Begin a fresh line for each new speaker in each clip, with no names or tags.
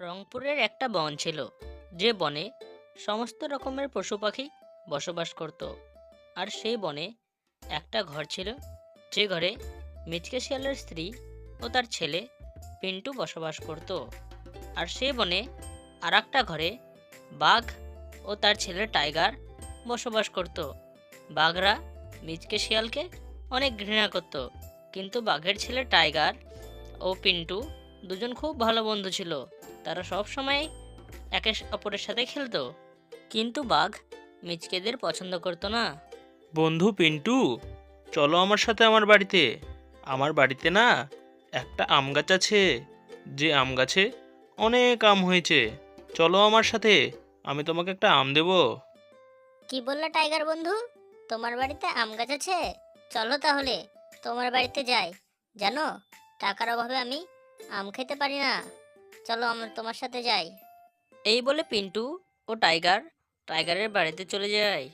রংপুরের একটা বন ছিল, যে বনে সমস্ত রকমের পশু পাখি বসবাস করত। আর সেই বনে একটা ঘর ছিল, যে ঘরে মিচকে শিয়ালের স্ত্রী ও তার ছেলে পিন্টু বসবাস করত। আর সেই বনে আর একটা ঘরে বাঘ ও তার ছেলে টাইগার বসবাস করত। বাঘরা মিচকে শিয়ালকে অনেক ঘৃণা করত, কিন্তু বাঘের ছেলে টাইগার ও পিন্টু দুজন খুব ভালো বন্ধু ছিল। তারা সব সময় একে অপরের সাথে খেলতো। কিন্তু বাঘ মিচকেদের পছন্দ করতো না।
বন্ধু পিন্টু চলো আমার সাথে আমার বাড়িতে। আমার বাড়িতে না একটা আম গাছ আছে। যে আম গাছে অনেক আম হয়েছে। চলো আমার সাথে আমি তোমাকে একটা আম দেব।
কি বললা টাইগার বন্ধু? তোমার বাড়িতে আম গাছ আছে? চলো তাহলে তোমার বাড়িতে যাই। জানো টাকার অভাবে আমি আম খেতে পারি না। চলো আমরা তোমার সাথে যাই।
এই বলে পিন্টু ও টাইগার টাইগারের বাড়িতে চলে যায়।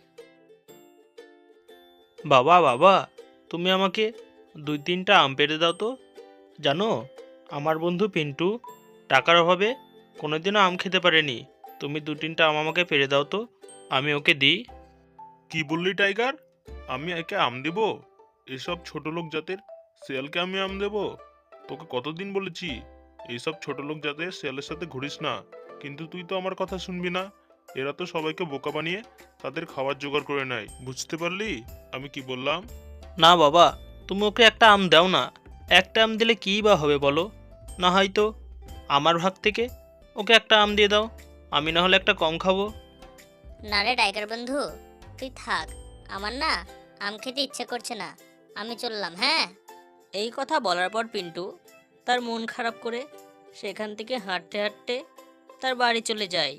বাবা বাবা তুমি আমাকে দুই তিনটা আম পেড়ে দাও তো। জানো আমার বন্ধু পিন্টু টাকার অভাবে কোনোদিনও আম খেতে পারেনি। তুমি দু তিনটা আম আমাকে পেড়ে দাও তো আমি ওকে দিই।
কি বললি টাইগার? আমি একে আম দেব? এসব ছোট লোক জাতের শিয়ালকে আমি আম দেব? তোকে কতদিন বলেছি এইসব ছোট লোক জাতের শিয়ালের সাথে ঘুরিস না। কিন্তু তুই তো আমার কথা শুনবি না। এরা তো সবাইকে বোকা বানিয়ে তাদের খাবার জোগাড় করে নেয়। বুঝতে পারলি আমি কি বললাম?
না বাবা তুমি ওকে একটা আম দাও না। একটা আম দিলে কী বা হবে বলো? না হয়তো আমার ভাগ থেকে ওকে একটা আম দিয়ে দাও। আমি না হলে একটা কম খাব।
না রে টাইগার বন্ধু তুই থাক। আমার না আম খেতে ইচ্ছে করছে না। আমি চললাম হ্যাঁ?
এই কথা বলার পর পিন্টু তার মন খারাপ করে সেখান থেকে হাঁটতে হাঁটতে তার বাড়ি চলে যায়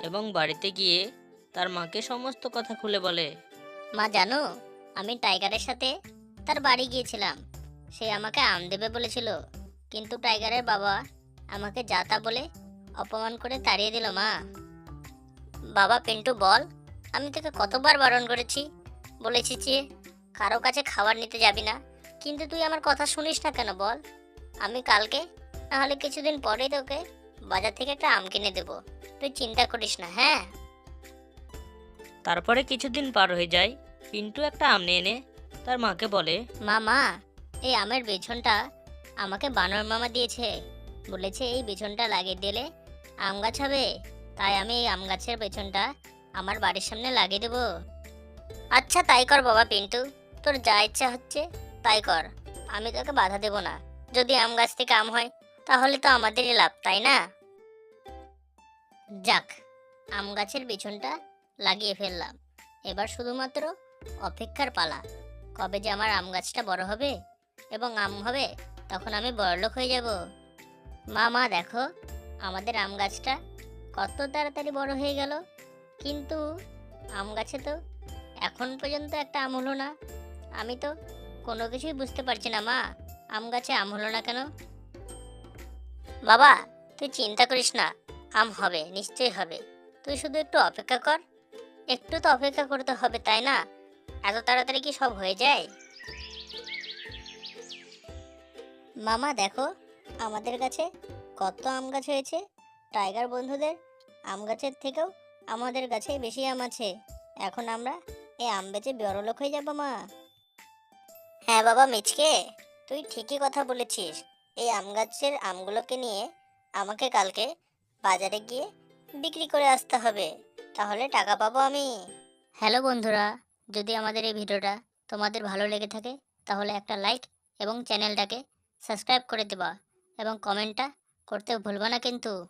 এবং বাড়িতে গিয়ে তার মাকে সমস্ত কথা খুলে বলে।
মা, জানো, আমি টাইগারের সাথে তার বাড়ি গিয়েছিলাম। সে আমাকে আম দেবে বলেছিল, কিন্তু টাইগারের বাবা আমাকে যা তা বলে অপমান করে তাড়িয়ে দিল, মা। বাবা, পিন্টু, বল, আমি তোকে কতবার বারণ করেছি? বলেছি যে, কারও কাছে খাবার নিতে যাবি না। কিন্তু তুই আমার কথা শুনিস না কেন বল? আমি কালকে নাহলে কিছুদিন পরেই তোকে বাজার থেকে একটা আম কিনে দেবো। তুই চিন্তা করিস না হ্যাঁ?
তারপরে কিছুদিন পার হয়ে যায় পিন্টু একটা আম নিয়ে এনে তার মাকে বলে।
মা মা এই আমের বেছনটা আমাকে বানর মামা দিয়েছে। বলেছে এই বেছনটা লাগিয়ে দিলে আম গাছ হবে তাই আমি এই আম গাছের পেছনটা আমার বাড়ির সামনে লাগিয়ে দেবো। আচ্ছা তাই কর বাবা পিন্টু তোর যা ইচ্ছা হচ্ছে তাই কর, আমি তোকে বাধা দেব না। যদি আম গাছ থেকে আম হয়, তাহলে তো আমাদেরই লাভ, তাই না? যাক, আম গাছের পেছনটা লাগিয়ে ফেললাম। এবার শুধুমাত্র অপেক্ষার পালা। কবে যে আমার আম গাছটা বড় হবে এবং আম হবে, তখন আমি বড়লোক হয়ে যাব। মা মা, দেখো, আমাদের আম গাছটা কত তাড়াতাড়ি বড় হয়ে গেল। কিন্তু আম গাছে তো এখন পর্যন্ত একটা আম হলো না। আমি তো কোনো কিছুই বুঝতে পারছি না, মা। আম গাছে আম হলো না কেন? বাবা, তুই চিন্তা করিস না, আম হবে, নিশ্চয়ই হবে। তুই শুধু একটু অপেক্ষা কর। একটু তো অপেক্ষা করতে হবে, তাই না? এত তাড়াতাড়ি কি সব হয়ে যায়? মামা, দেখো, আমাদের কাছে কত আম গাছ হয়েছে। টাইগার বন্ধুদের আম গাছের থেকেও আমাদের গাছে বেশি আম আছে। এখন আমরা এই আম বেচে বড়লোক হয়ে যাব, মা। হ্যাঁ বাবা, মিচকে। তুই ঠিকই কথা বলেছিস। এই আম গাছের আমগুলোকে নিয়ে আমাকে কালকে বাজারে গিয়ে বিক্রি করে আসতে হবে। তাহলে টাকা পাবো আমি। হ্যালো বন্ধুরা, যদি আমাদের এই ভিডিওটা তোমাদের ভালো লেগে থাকে, তাহলে একটা লাইক এবং চ্যানেলটাকে সাবস্ক্রাইব করে দেবা এবং কমেন্টটা করতে ভুলবা না কিন্তু।